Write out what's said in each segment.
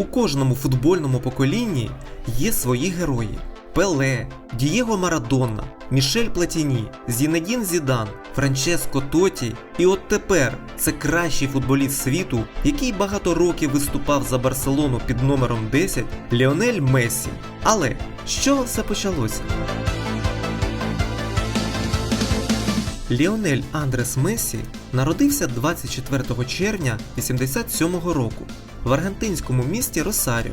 У кожному футбольному поколінні є свої герої: Пеле, Дієго Марадона, Мішель Платіні, Зінедін Зідан, Франческо Тоті. І от тепер це кращий футболіст світу, який багато років виступав за Барселону під номером 10 Ліонель Мессі. Але чого все почалося? Ліонель Андрес Месі народився 24 червня 87 року в аргентинському місті Росаріо.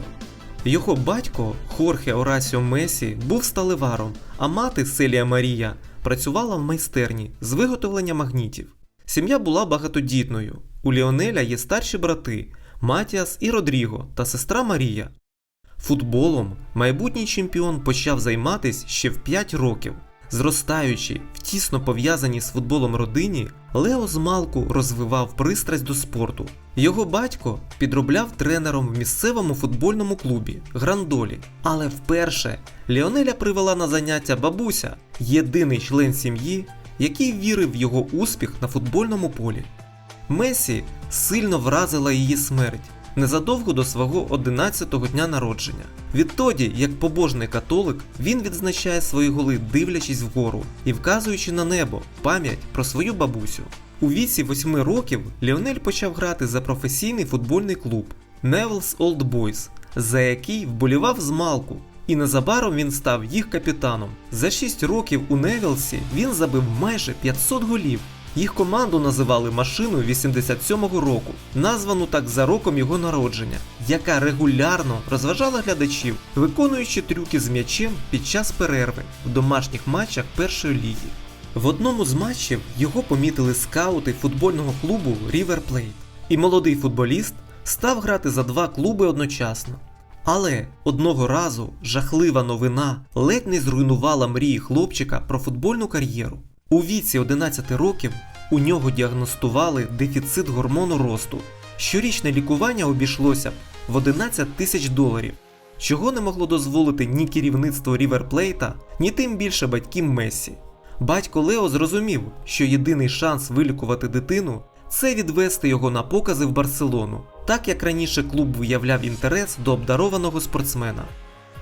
Його батько Хорхе Орасіо Месі був сталеваром, а мати Селія Марія працювала в майстерні з виготовлення магнітів. Сім'я була багатодітною. У Ліонеля є старші брати Матіас і Родріго та сестра Марія. Футболом майбутній чемпіон почав займатися ще в 5 років. Зростаючи в тісно пов'язаній з футболом родині, Лео змалку розвивав пристрасть до спорту. Його батько підробляв тренером в місцевому футбольному клубі Грандолі. Але вперше Ліонеля привела на заняття бабуся, єдиний член сім'ї, який вірив в його успіх на футбольному полі. Месі сильно вразила її смерть незадовго до свого 11-го дня народження. Відтоді, як побожний католик, він відзначає свої голи, дивлячись вгору і вказуючи на небо пам'ять про свою бабусю. У віці 8 років Ліонель почав грати за професійний футбольний клуб Neville's Old Boys, за який вболівав з малку. І незабаром він став їх капітаном. За 6 років у Невілсі він забив майже 500 голів. Їх команду називали машиною 87-го року, названу так за роком його народження, яка регулярно розважала глядачів, виконуючи трюки з м'ячем під час перерви в домашніх матчах першої ліги. В одному з матчів його помітили скаути футбольного клубу River Plate, і молодий футболіст став грати за два клуби одночасно. Але одного разу жахлива новина ледь не зруйнувала мрії хлопчика про футбольну кар'єру. У віці 11 років у нього діагностували дефіцит гормону росту. Щорічне лікування обійшлося в 11 тисяч доларів, чого не могло дозволити ні керівництво Ріверплейта, ні тим більше батьків Мессі. Батько Лео зрозумів, що єдиний шанс вилікувати дитину це відвести його на покази в Барселону, так як раніше клуб виявляв інтерес до обдарованого спортсмена.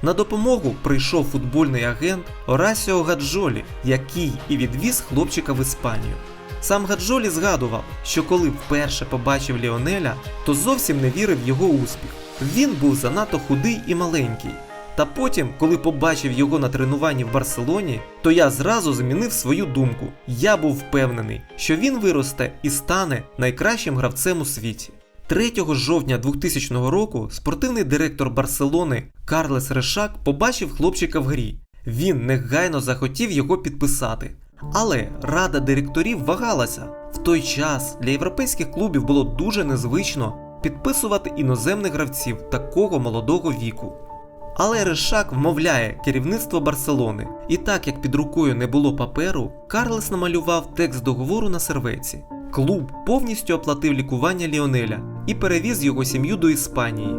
На допомогу прийшов футбольний агент Орасіо Гаджолі, який і відвіз хлопчика в Іспанію. Сам Гаджолі згадував, що коли вперше побачив Ліонеля, то зовсім не вірив його успіх. Він був занадто худий і маленький. Та потім, коли побачив його на тренуванні в Барселоні, то я зразу змінив свою думку. Я був впевнений, що він виросте і стане найкращим гравцем у світі. 3 жовтня 2000 року спортивний директор Барселони Карлес Решак побачив хлопчика в грі. Він негайно захотів його підписати. Але рада директорів вагалася. В той час для європейських клубів було дуже незвично підписувати іноземних гравців такого молодого віку. Але Решак вмовляє керівництво Барселони, і так як під рукою не було паперу, Карлес намалював текст договору на сервеці. Клуб повністю оплатив лікування Ліонеля і перевіз його сім'ю до Іспанії.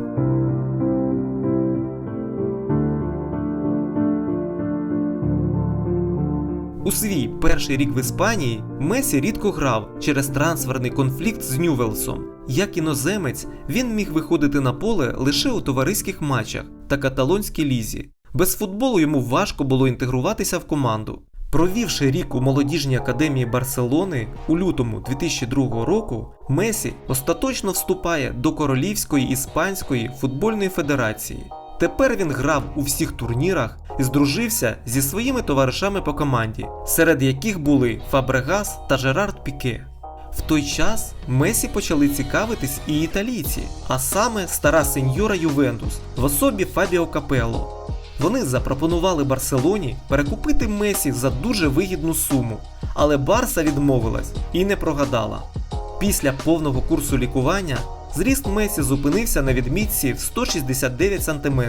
У свій перший рік в Іспанії Месі рідко грав через трансферний конфлікт з Ньювелсом. Як іноземець, він міг виходити на поле лише у товариських матчах та каталонській лізі. Без футболу йому важко було інтегруватися в команду. Провівши рік у молодіжній академії Барселони у лютому 2002 року, Месі остаточно вступає до Королівської іспанської футбольної федерації. Тепер він грав у всіх турнірах і здружився зі своїми товаришами по команді, серед яких були Фабрегас та Жерард Піке. В той час Месі почали цікавитись і італійці, а саме стара сеньора Ювентус в особі Фабіо Капелло. Вони запропонували Барселоні перекупити Месі за дуже вигідну суму, але Барса відмовилась і не прогадала. Після повного курсу лікування зріст Месі зупинився на відмітці в 169 см.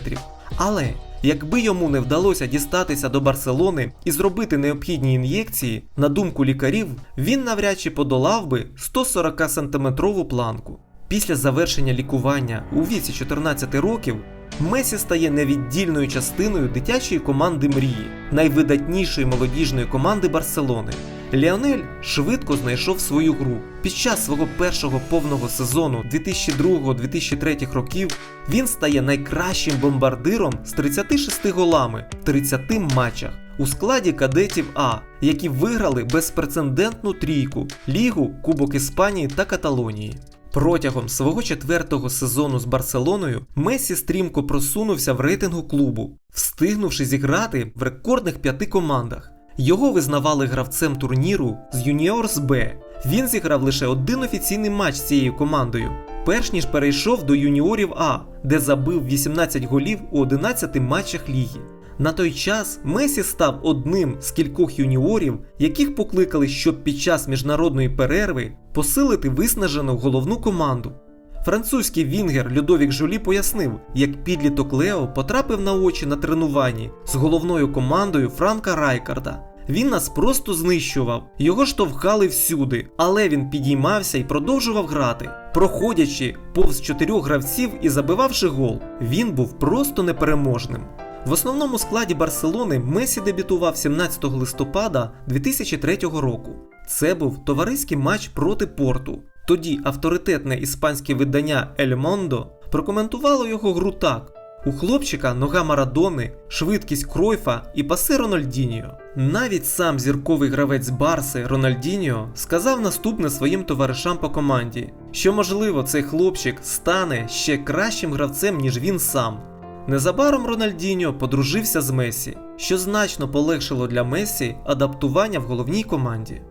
Але якби йому не вдалося дістатися до Барселони і зробити необхідні ін'єкції, на думку лікарів, він навряд чи подолав би 140 сантиметрову планку. Після завершення лікування у віці 14 років Месі стає невіддільною частиною дитячої команди мрії, найвидатнішої молодіжної команди Барселони. Ліонель швидко знайшов свою гру. Під час свого першого повного сезону 2002-2003 років він стає найкращим бомбардиром з 36 голами в 30 матчах у складі кадетів А, які виграли безпрецедентну трійку Лігу, Кубок Іспанії та Каталонії. Протягом свого четвертого сезону з Барселоною Месі стрімко просунувся в рейтингу клубу, встигнувши зіграти в рекордних п'яти командах. Його визнавали гравцем турніру з Юніорс Б. Він зіграв лише один офіційний матч з цією командою, перш ніж перейшов до юніорів А, де забив 18 голів у 11 матчах ліги. На той час Месі став одним з кількох юніорів, яких покликали, щоб під час міжнародної перерви посилити виснажену головну команду. Французький вінгер Людовік Жолі пояснив, як підліток Лео потрапив на очі на тренуванні з головною командою Франка Райкарда. Він нас просто знищував, його штовхали всюди, але він підіймався і продовжував грати, проходячи повз чотирьох гравців і забивавши гол. Він був просто непереможним. В основному складі Барселони Месі дебютував 17 листопада 2003 року. Це був товариський матч проти Порту. Тоді авторитетне іспанське видання Ель Мондо прокоментувало його гру так: у хлопчика нога Марадони, швидкість Кройфа і паси Рональдіньо. Навіть сам зірковий гравець Барси Рональдіньо сказав наступне своїм товаришам по команді, що можливо цей хлопчик стане ще кращим гравцем, ніж він сам. Незабаром Рональдіньо подружився з Месі, що значно полегшило для Месі адаптування в головній команді.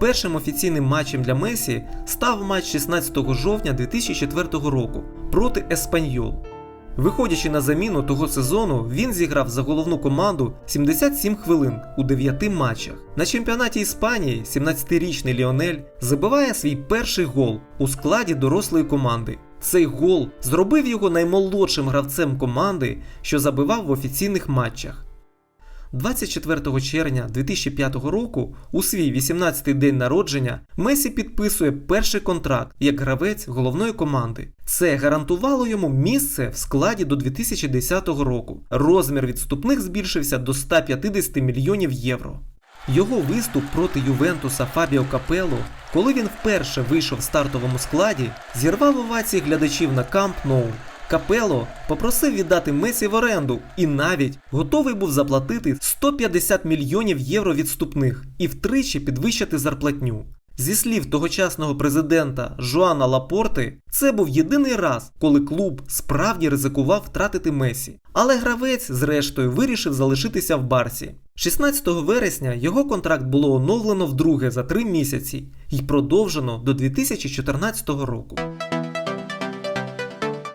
Першим офіційним матчем для Месі став матч 16 жовтня 2004 року проти Еспаньол. Виходячи на заміну того сезону, він зіграв за головну команду 77 хвилин у 9 матчах. На чемпіонаті Іспанії 17-річний Ліонель забиває свій перший гол у складі дорослої команди. Цей гол зробив його наймолодшим гравцем команди, що забивав в офіційних матчах. 24 червня 2005 року, у свій 18-й день народження, Месі підписує перший контракт як гравець головної команди. Це гарантувало йому місце в складі до 2010 року. Розмір відступних збільшився до 150 мільйонів євро. Його виступ проти Ювентуса Фабіо Капелло, коли він вперше вийшов в стартовому складі, зірвав овації глядачів на Камп Ноу. Капело попросив віддати Месі в оренду і навіть готовий був заплатити 150 мільйонів євро відступних і втричі підвищити зарплатню. Зі слів тогочасного президента Жоана Лапорти, це був єдиний раз, коли клуб справді ризикував втратити Месі. Але гравець, зрештою, вирішив залишитися в Барсі. 16 вересня його контракт було оновлено вдруге за три місяці і продовжено до 2014 року.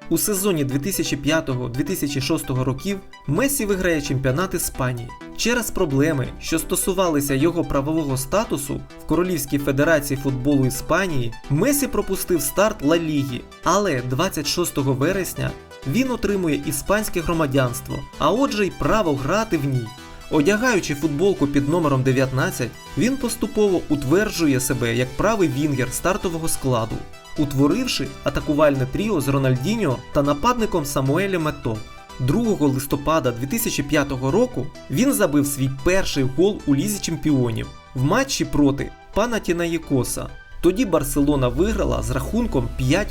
У сезоні 2005-2006 років Месі виграє чемпіонат Іспанії. Через проблеми, що стосувалися його правового статусу в Королівській Федерації футболу Іспанії, Месі пропустив старт Ла Ліги, але 26 вересня він отримує іспанське громадянство, а отже й право грати в ній. Одягаючи футболку під номером 19, він поступово утверджує себе як правий вінгер стартового складу, утворивши атакувальне тріо з Рональдіньо та нападником Самуелем Ето. 2 листопада 2005 року він забив свій перший гол у Лізі Чемпіонів в матчі проти Панатінаєкоса. Тоді Барселона виграла з рахунком 5-0.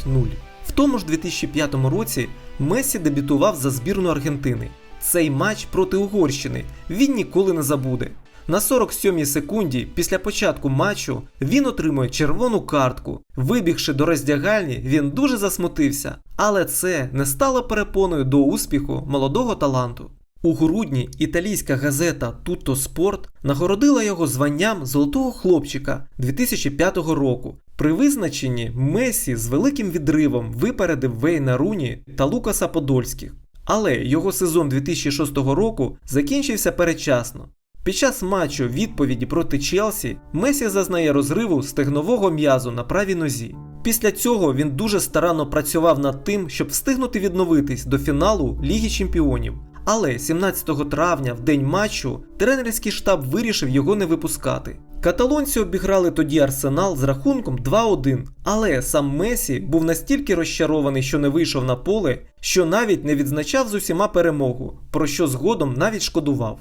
В тому ж 2005 році Месі дебютував за збірну Аргентини. Цей матч проти Угорщини він ніколи не забуде. На 47-й секунді після початку матчу він отримує червону картку. Вибігши до роздягальні, він дуже засмутився, але це не стало перепоною до успіху молодого таланту. У грудні італійська газета Tutto Sport нагородила його званням золотого хлопчика 2005 року. При визначенні Месі з великим відривом випередив Вейна Руні та Лукаса Подольських. Але його сезон 2006 року закінчився передчасно. Під час матчу відповіді проти Челсі Месі зазнає розриву стегнового м'язу на правій нозі. Після цього він дуже старанно працював над тим, щоб встигнути відновитись до фіналу Ліги Чемпіонів. Але 17 травня, в день матчу, тренерський штаб вирішив його не випускати. Каталонці обіграли тоді Арсенал з рахунком 2-1, але сам Месі був настільки розчарований, що не вийшов на поле, що навіть не відзначав з усіма перемогу, про що згодом навіть шкодував.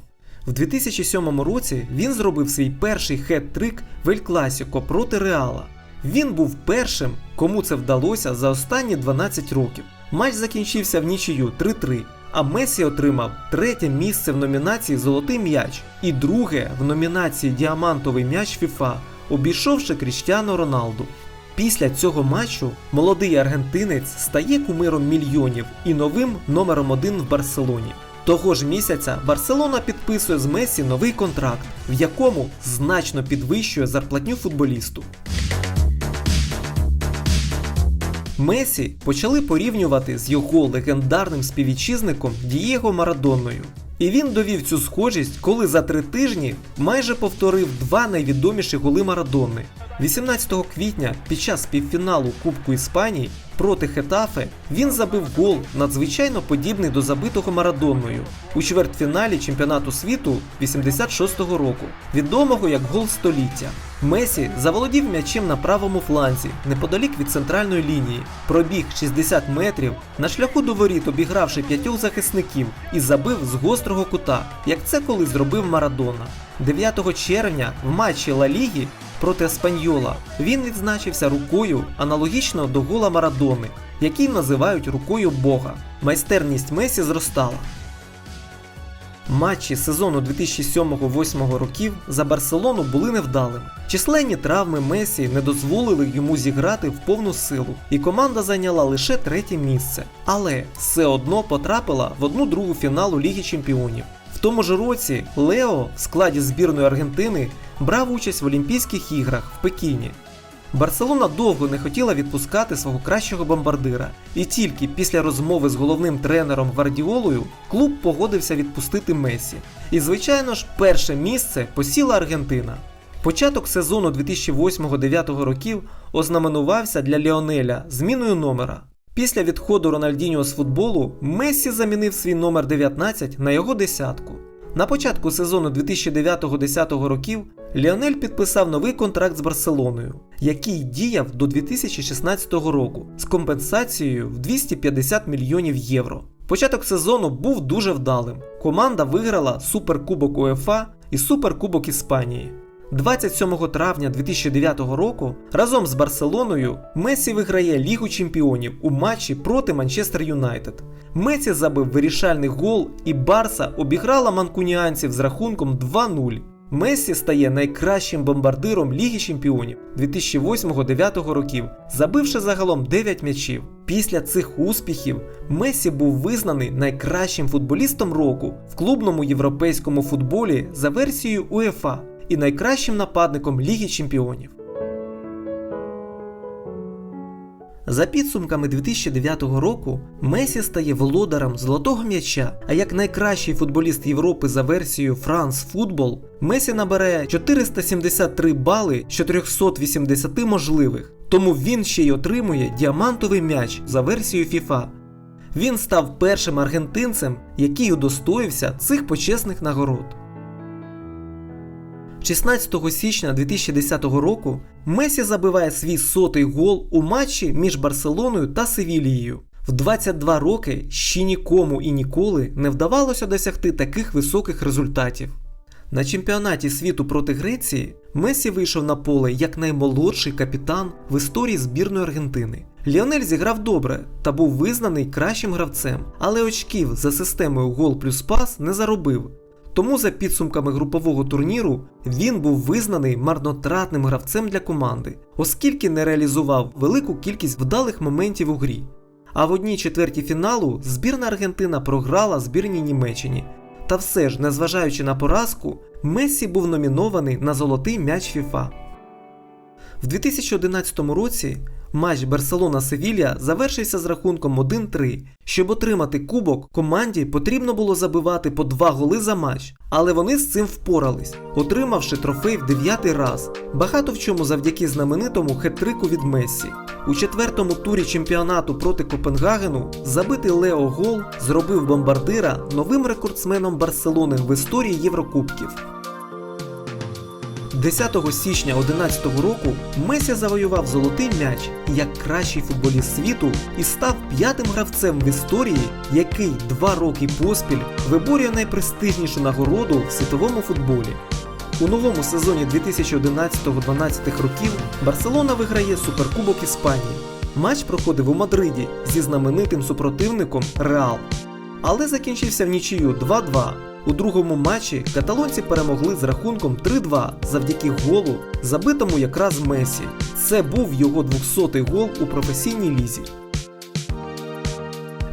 В 2007 році він зробив свій перший хет-трик в Ель Класіко проти Реала. Він був першим, кому це вдалося за останні 12 років. Матч закінчився в нічию 3-3, а Месі отримав третє місце в номінації Золотий м'яч і друге в номінації Діамантовий м'яч ФІФА, обійшовши Кріштіану Роналду. Після цього матчу молодий аргентинець стає кумиром мільйонів і новим номером один в Барселоні. Того ж місяця Барселона підписує з Месі новий контракт, в якому значно підвищує зарплатню футболісту. Месі почали порівнювати з його легендарним співвітчизником Дієго Марадонною. І він довів цю схожість, коли за три тижні майже повторив два найвідоміші голи Марадони. 18 квітня під час півфіналу Кубку Іспанії проти Хетафе він забив гол надзвичайно подібний до забитого Марадонною у чвертьфіналі чемпіонату світу 86-го року, відомого як гол століття. Месі заволодів м'ячем на правому фланзі, неподалік від центральної лінії, пробіг 60 метрів, на шляху до воріт обігравши п'ятьох захисників і забив з гострого кута, як це колись зробив Марадона. 9 червня в матчі Ла Ліги проти Еспаньола він відзначився рукою аналогічно до гола Марадони, який називають рукою Бога. Майстерність Месі зростала. Матчі сезону 2007-2008 років за Барселону були невдалими. Численні травми Месі не дозволили йому зіграти в повну силу, і команда зайняла лише третє місце, але все одно потрапила в одну другу фіналу Ліги Чемпіонів. Тому ж році Лео в складі збірної Аргентини брав участь в Олімпійських іграх в Пекіні. Барселона довго не хотіла відпускати свого кращого бомбардира, і тільки після розмови з головним тренером Гвардіолою клуб погодився відпустити Месі. І, звичайно ж, перше місце посіла Аргентина. Початок сезону 2008-2009 років ознаменувався для Ліонеля зміною номера. Після відходу Рональдіньо з футболу Мессі замінив свій номер 19 на його десятку. На початку сезону 2009-10 років Ліонель підписав новий контракт з Барселоною, який діяв до 2016 року з компенсацією в 250 мільйонів євро. Початок сезону був дуже вдалим. Команда виграла Суперкубок УЕФА і Суперкубок Іспанії. 27 травня 2009 року разом з Барселоною Месі виграє Лігу Чемпіонів у матчі проти Манчестер Юнайтед. Месі забив вирішальний гол, і Барса обіграла манкуніанців з рахунком 2-0. Месі стає найкращим бомбардиром Ліги Чемпіонів 2008-2009 років, забивши загалом 9 м'ячів. Після цих успіхів Месі був визнаний найкращим футболістом року в клубному європейському футболі за версією УЕФА і найкращим нападником Ліги Чемпіонів. За підсумками 2009 року Месі стає володарем золотого м'яча. А як найкращий футболіст Європи за версією France Football, Месі набере 473 бали з 480 можливих. Тому він ще й отримує діамантовий м'яч за версією FIFA. Він став першим аргентинцем, який удостоївся цих почесних нагород. 16 січня 2010 року Месі забиває свій сотий гол у матчі між Барселоною та Севілією. В 22 роки ще нікому і ніколи не вдавалося досягти таких високих результатів. На чемпіонаті світу проти Греції Месі вийшов на поле як наймолодший капітан в історії збірної Аргентини. Ліонель зіграв добре та був визнаний кращим гравцем, але очків за системою гол плюс пас не заробив. Тому за підсумками групового турніру він був визнаний марнотратним гравцем для команди, оскільки не реалізував велику кількість вдалих моментів у грі. А в одній четвертій фіналу збірна Аргентина програла збірній Німеччині. Та все ж, незважаючи на поразку, Мессі був номінований на золотий м'яч ФІФА. В 2011 році матч Барселона-Севілля завершився з рахунком 1-3. Щоб отримати кубок, команді потрібно було забивати по два голи за матч, але вони з цим впорались, отримавши трофей в дев'ятий раз. Багато в чому завдяки знаменитому хет-трику від Мессі. У четвертому турі чемпіонату проти Копенгагену забитий Лео Гол зробив бомбардира новим рекордсменом Барселони в історії Єврокубків. 10 січня 2011 року Месі завоював золотий м'яч як кращий футболіст світу і став п'ятим гравцем в історії, який два роки поспіль виборює найпрестижнішу нагороду в світовому футболі. У новому сезоні 2011-12 років Барселона виграє Суперкубок Іспанії. Матч проходив у Мадриді зі знаменитим супротивником Реал. Але закінчився в нічию 2-2. У другому матчі каталонці перемогли з рахунком 3-2 завдяки голу, забитому якраз Месі. Це був його 200-й гол у професійній лізі.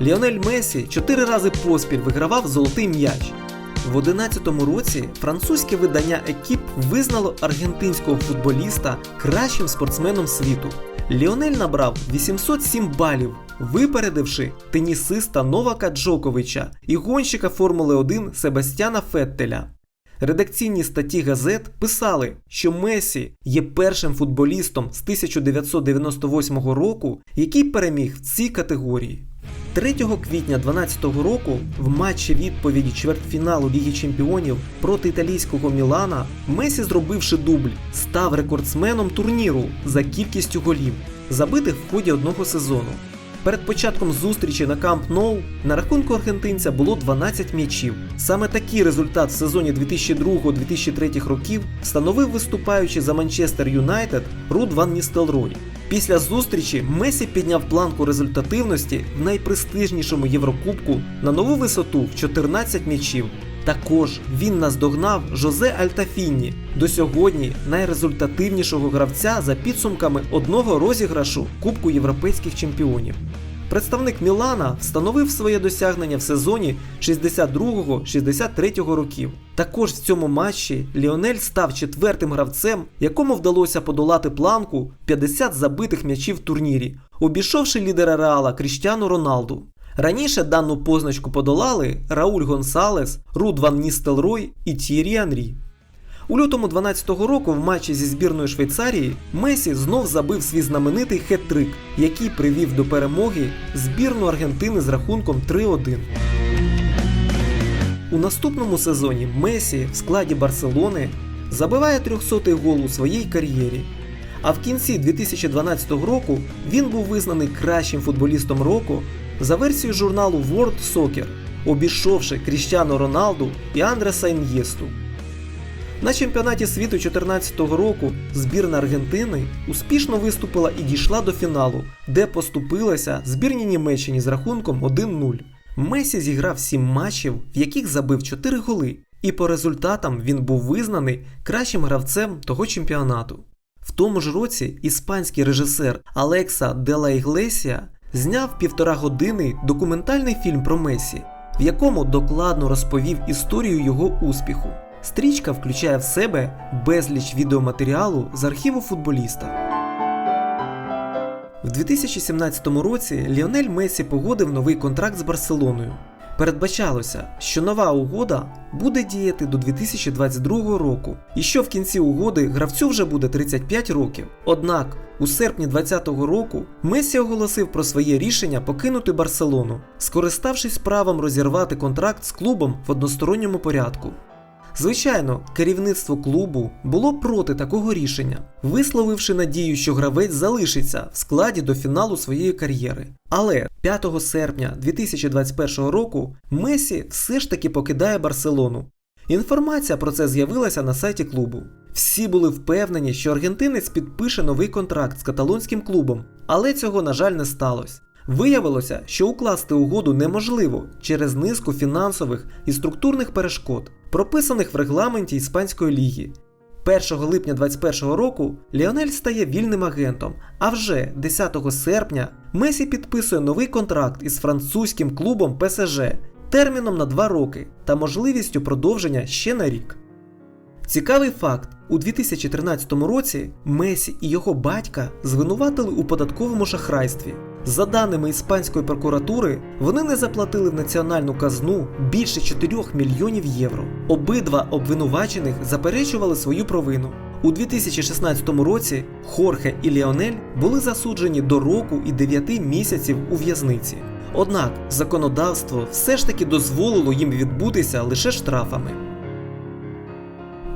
Ліонель Месі чотири рази поспіль вигравав золотий м'яч. В 11-му році французьке видання Екіп визнало аргентинського футболіста кращим спортсменом світу. Ліонель набрав 807 балів, випередивши тенісиста Новака Джоковича і гонщика Формули 1 Себастьяна Феттеля. Редакційні статті газет писали, що Месі є першим футболістом з 1998 року, який переміг в цій категорії. 3 квітня 2012 року в матчі відповіді чвертьфіналу Ліги Чемпіонів проти італійського Мілана Месі, зробивши дубль, став рекордсменом турніру за кількістю голів, забитих в ході одного сезону. Перед початком зустрічі на Камп Ноу на рахунку аргентинця було 12 м'ячів. Саме такий результат в сезоні 2002-2003 років встановив виступаючи за Манчестер Юнайтед Руд Ван Ністелрой. Після зустрічі Месі підняв планку результативності в найпрестижнішому Єврокубку на нову висоту в 14 м'ячів. Також він наздогнав Жозе Альтафінні до сьогодні найрезультативнішого гравця за підсумками одного розіграшу Кубку європейських чемпіонів. Представник Мілана встановив своє досягнення в сезоні 62-63 років. Також в цьому матчі Ліонель став четвертим гравцем, якому вдалося подолати планку 50 забитих м'ячів в турнірі, обійшовши лідера Реала Кріштіану Роналду. Раніше дану позначку подолали Рауль Гонсалес, Руд Ван Ністелрой і Т'єрі Анрі. У лютому 12-го року в матчі зі збірною Швейцарії Месі знов забив свій знаменитий хет-трик, який привів до перемоги збірну Аргентини з рахунком 3-1. У наступному сезоні Месі в складі Барселони забиває 300-й гол у своїй кар'єрі. А в кінці 2012 року він був визнаний кращим футболістом року за версією журналу World Soccer, обійшовши Кріштіану Роналду і Андреса Ін'єсту. На чемпіонаті світу 2014 року збірна Аргентини успішно виступила і дійшла до фіналу, де поступилася збірні Німеччині з рахунком 1-0. Месі зіграв 7 матчів, в яких забив 4 голи, і по результатам він був визнаний кращим гравцем того чемпіонату. В тому ж році іспанський режисер Алекса Дела Іглесія зняв півтора години документальний фільм про Месі, в якому докладно розповів історію його успіху. Стрічка включає в себе безліч відеоматеріалу з архіву футболіста. В 2017 році Ліонель Месі погодив новий контракт з Барселоною. Передбачалося, що нова угода буде діяти до 2022 року, і що в кінці угоди гравцю вже буде 35 років. Однак у серпні 2020 року Месі оголосив про своє рішення покинути Барселону, скориставшись правом розірвати контракт з клубом в односторонньому порядку. Звичайно, керівництво клубу було проти такого рішення, висловивши надію, що гравець залишиться в складі до фіналу своєї кар'єри. Але 5 серпня 2021 року Месі все ж таки покидає Барселону. Інформація про це з'явилася на сайті клубу. Всі були впевнені, що аргентинець підпише новий контракт з каталонським клубом, але цього, на жаль, не сталося. Виявилося, що укласти угоду неможливо через низку фінансових і структурних перешкод, прописаних в регламенті Іспанської ліги. 1 липня 2021 року Ліонель стає вільним агентом, а вже 10 серпня Месі підписує новий контракт із французьким клубом ПСЖ терміном на 2 роки та можливістю продовження ще на рік. Цікавий факт: у 2013 році Месі і його батька звинуватили у податковому шахрайстві. За даними іспанської прокуратури, вони не заплатили в національну казну більше 4 мільйонів євро. Обидва обвинувачених заперечували свою провину. У 2016 році Хорхе і Ліонель були засуджені до року і 9 місяців у в'язниці. Однак законодавство все ж таки дозволило їм відбутися лише штрафами.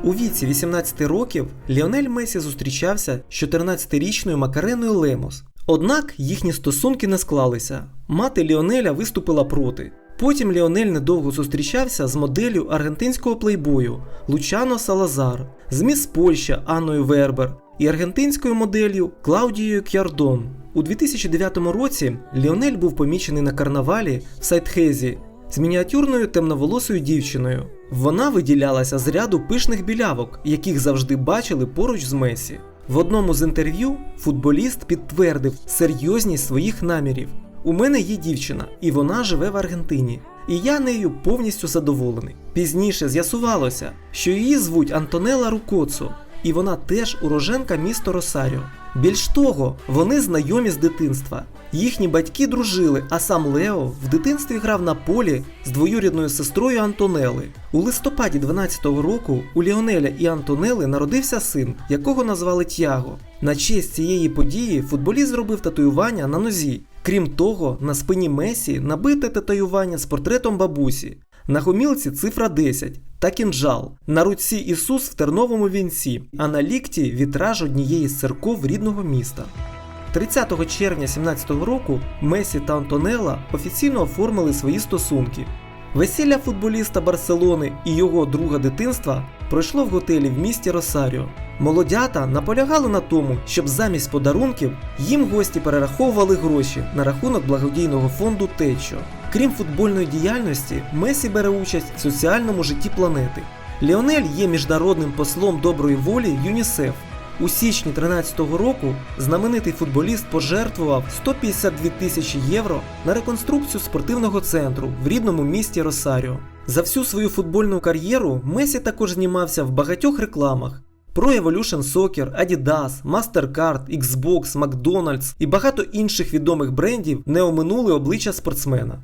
У віці 18 років Ліонель Месі зустрічався з 14-річною Макареною Лемос. Однак їхні стосунки не склалися. Мати Ліонеля виступила проти. Потім Ліонель недовго зустрічався з моделлю аргентинського плейбою Лучано Салазар, з міс Польща Анною Вербер і аргентинською моделлю Клаудією К'ярдон. У 2009 році Ліонель був помічений на карнавалі в Сайтхезі з мініатюрною темноволосою дівчиною. Вона виділялася з ряду пишних білявок, яких завжди бачили поруч з Месі. В одному з інтерв'ю футболіст підтвердив серйозність своїх намірів. У мене є дівчина, і вона живе в Аргентині. І я нею повністю задоволений. Пізніше з'ясувалося, що її звуть Антонела Рукоцо, і вона теж уроженка міста Росаріо. Більш того, вони знайомі з дитинства. Їхні батьки дружили, а сам Лео в дитинстві грав на полі з двоюрідною сестрою Антонели. У листопаді 12-го року у Ліонеля і Антонели народився син, якого назвали Тяго. На честь цієї події футболіст зробив татуювання на нозі. Крім того, на спині Месі набите татуювання з портретом бабусі. На гомілці цифра 10 та кінжал. На руці Ісус в терновому вінці, а на лікті вітраж однієї з церков рідного міста. 30 червня 17-го року Месі та Антонелла офіційно оформили свої стосунки. Весілля футболіста Барселони і його друга дитинства пройшло в готелі в місті Росаріо. Молодята наполягали на тому, щоб замість подарунків їм гості перераховували гроші на рахунок благодійного фонду Течо. Крім футбольної діяльності, Месі бере участь в соціальному житті планети. Ліонель є міжнародним послом доброї волі ЮНІСЕФ. У січні 2013 року знаменитий футболіст пожертвував 152 тисячі євро на реконструкцію спортивного центру в рідному місті Росаріо. За всю свою футбольну кар'єру Месі також знімався в багатьох рекламах. Pro Evolution Soccer, Adidas, MasterCard, Xbox, McDonald's і багато інших відомих брендів не оминули обличчя спортсмена.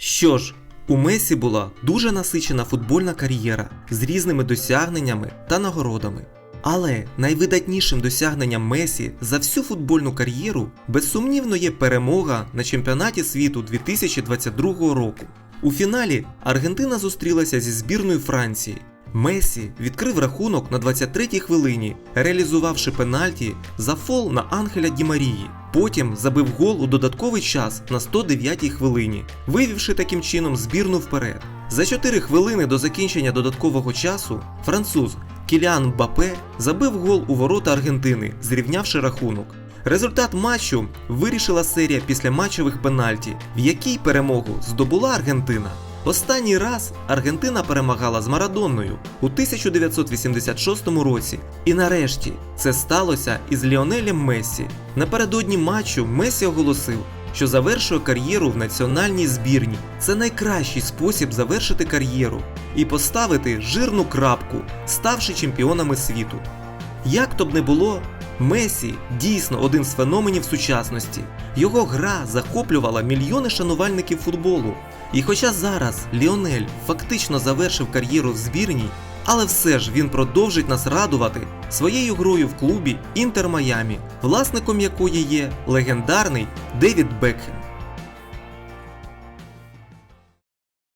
Що ж, у Месі була дуже насичена футбольна кар'єра з різними досягненнями та нагородами. Але найвидатнішим досягненням Месі за всю футбольну кар'єру безсумнівно є перемога на чемпіонаті світу 2022 року. У фіналі Аргентина зустрілася зі збірною Франції. Месі відкрив рахунок на 23-й хвилині, реалізувавши пенальті за фол на Ангеля Ді Марії. Потім забив гол у додатковий час на 109-й хвилині, вивівши таким чином збірну вперед. За 4 хвилини до закінчення додаткового часу француз Кіліан Мбапе забив гол у ворота Аргентини, зрівнявши рахунок. Результат матчу вирішила серія післяматчевих пенальті, в якій перемогу здобула Аргентина. Останній раз Аргентина перемагала з Марадонною у 1986 році. І нарешті це сталося із Ліонелем Мессі. Напередодні матчу Месі оголосив, що завершує кар'єру в національній збірні. Це найкращий спосіб завершити кар'єру і поставити жирну крапку, ставши чемпіонами світу. Як то б не було, Месі дійсно один з феноменів сучасності. Його гра захоплювала мільйони шанувальників футболу. І хоча зараз Ліонель фактично завершив кар'єру в збірній, але все ж він продовжить нас радувати своєю грою в клубі Інтер Майамі, власником якої є легендарний Девід Бекхем.